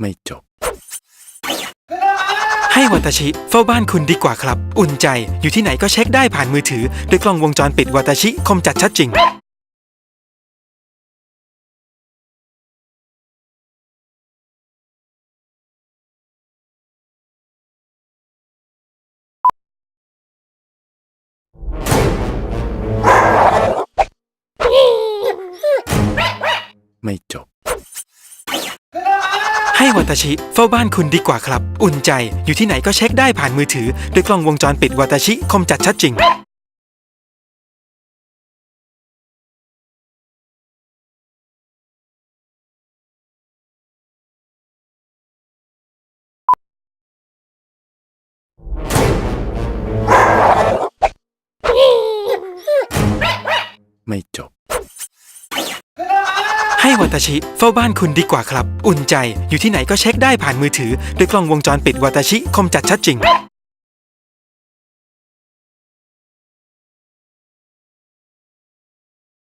ไม่จบ ให้วัตาชิเฝ้าบ้านคุณดีกว่าครับ อุ่นใจอยู่ที่ไหนก็เช็คได้ผ่านมือถือด้วยกล้องวงจรปิดวัตาชิคมจัดชัดจริง ไม่จบ ให้วัตชิเฝ้าบ้านคุณดีกว่าครับ อุ่นใจอยู่ที่ไหนก็เช็คได้ผ่านมือถือด้วยกล้องวงจรปิดวัตชิคมจัดชัดจริง ไม่จบ ให้วัตาชิเฝ้าบ้านคุณดีกว่าครับ อุ่นใจอยู่ที่ไหนก็เช็คได้ผ่านมือถือด้วยกล้องวงจรปิดวัตาชิคมจัดชัดจริง